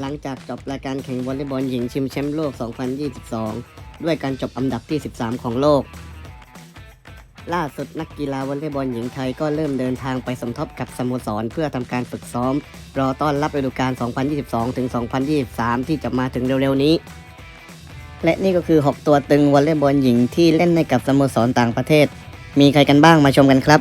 หลังจากจบรายการแข่งวอลเลย์บอลหญิงชิงแชมป์โลก 2022 ด้วยการจบอันดับที่ 13 ของโลก ล่าสุดนักกีฬาวอลเลย์บอลหญิงไทยก็เริ่มเดินทางไปสมทบกับสโมสรเพื่อทำการฝึกซ้อม รอต้อนรับฤดูกาล 2022-2023 ที่จะมาถึงเร็วๆนี้ และนี่ก็คือ 6 ตัวตึงวอลเลย์บอลหญิงที่เล่นในกับสโมสรต่างประเทศ มีใครกันบ้างมาชมกันครับ